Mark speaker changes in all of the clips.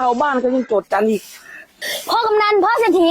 Speaker 1: ชาวบ้านก็ยังโจดจันอีก
Speaker 2: พ่อกำนันพ่อเศรษฐี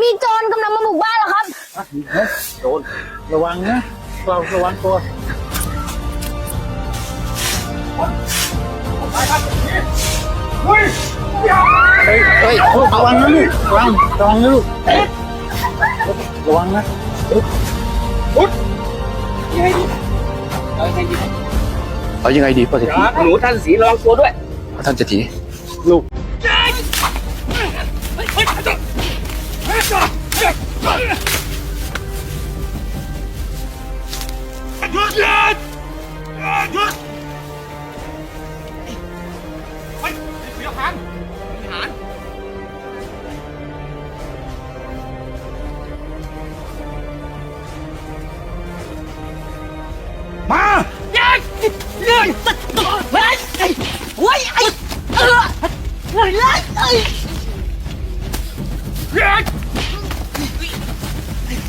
Speaker 2: มีโจรกำลังมาบุกบ้านเหรอครับ
Speaker 3: โดนระวังนะระวังระวังตัว เฮ้ยเฮ้ยระวังนะลูกระวังระวังนะลูกระวังนะ
Speaker 4: เอายังไงดีพ่อเศรษฐี
Speaker 1: หนูท่านสีระวังตัวด้วย
Speaker 4: ท่านเศรษฐี
Speaker 3: มา
Speaker 4: เฮ้ย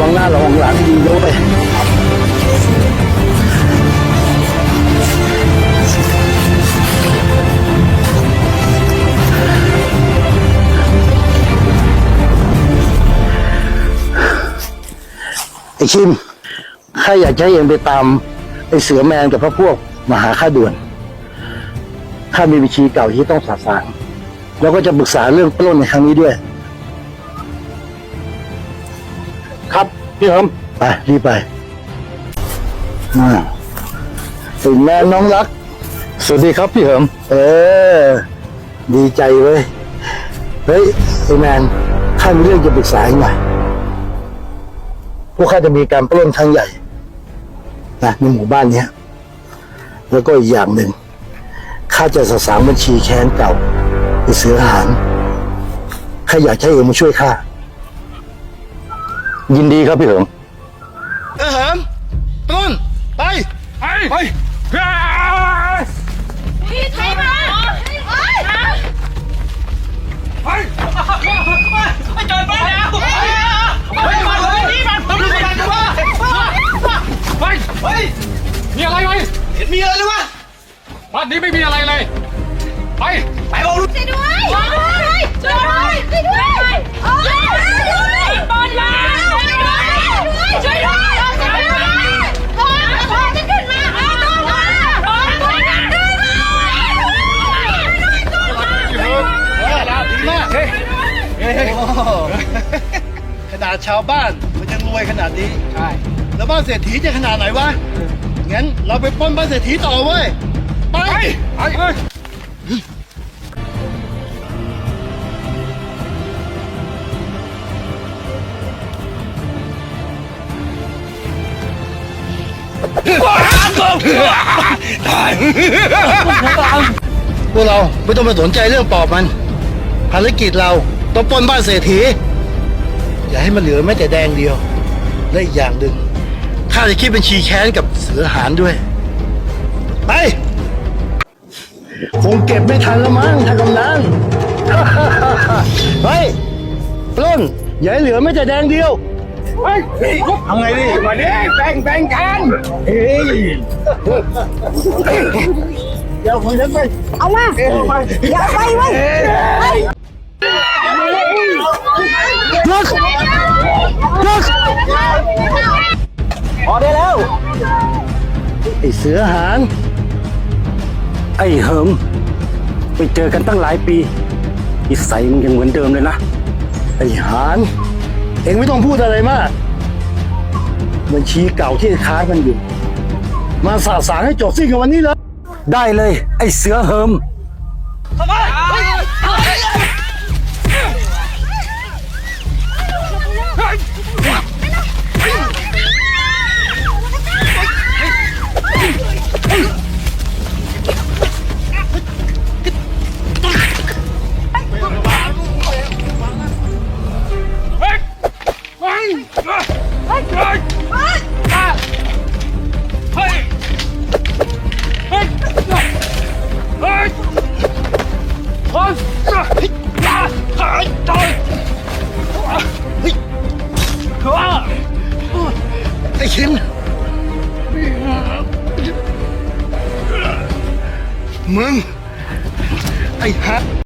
Speaker 4: วังหน้าระวังหลังยิงเยอะไปไอ้คิมข้าอยากให้เองไปตามไอ้เสือแมนกับพระพวกมาหาข้าด่วน ข้ามีบัญชีเก่าที่ต้องสาสาง แล้วก็จะปรึกษาเรื่องปล้นในครั้งนี้ด้วย พี่เหิมไปรีบไปอ่าสิงแมนน้องรัก สวัสดีครับพี่เหิมเออ ดีใจเว้ย เฮ้ยไอ้แมนข้ามีเรื่องจะปรึกษาอีกหน่อยพวกข้าจะมีการปล้นครั้งใหญ่นะในหมู่บ้านเนี้ย แล้วก็อีกอย่างหนึ่งข้าจะสะสางบัญชีแค้นเก่าไอ้เสือหางข้าอยากให้เองมาช่วยข้า ยินดีครับพี่เหิม
Speaker 3: เออเหิมต้นไปไปไป
Speaker 2: พี่ใครมาเฮ้ย
Speaker 3: ไปไปจอดไปแล้วไปมาเลยนี่มันตำรวจจับมาไปไปมีอะไรไหมเห็นมีอะไรเลยวะบ้านนี้ไม่มีอะไรเลย ไปไปบอกลูก
Speaker 2: ช่วยด้วยช่วยด้วยช่วยด้วยช่วยด้วยบอลมาช่วยด้วย นาดชา
Speaker 3: วบ้านมันยังรวยขนาดนี้ ใช่ แล้วบ้านเศรษฐีจะขนาดไหนวะ งั้นเราไปปล้นบ้านเศรษฐีต่อเว้ย ไป ไปไปพวกเราไม่ต้องไปสนใจเรื่องปอบมัน ภารกิจเราต้องปล้นบ้านเศรษฐี อย่าให้มันเหลือแม้แต่แดงเดียว และอีกอย่างหนึ่งข้าจะคิดบัญชีแค้นกับเสือหารด้วย ไป คงเก็บไม่ทันแล้วมั้งท่านกำนัน เฮ้ยปล้นอย่าให้เหลือแม้แต่แดงเดียว เฮ้ยทำไงดิมาดิแบ่งแบ่งกันเฮ้ยเดี๋ยวคนฉันไป
Speaker 2: เอามาอย่าไปเว้ย
Speaker 3: เสือหาง
Speaker 4: ไอ้เหิม ไปเจอกันตั้งหลายปีนิสัยมึงยังเหมือนเดิมเลยนะ
Speaker 3: ไอหาง เอ็งไม่ต้องพูดอะไรมากบัญชีเก่าที่ค้างกันอยู่ มาสาสางให้จบสิ้นกันวันนี้เลย
Speaker 4: ได้เลย ไอ้เสือเหิม
Speaker 3: ทำไม
Speaker 4: ชินมึง ไอ้ฮะ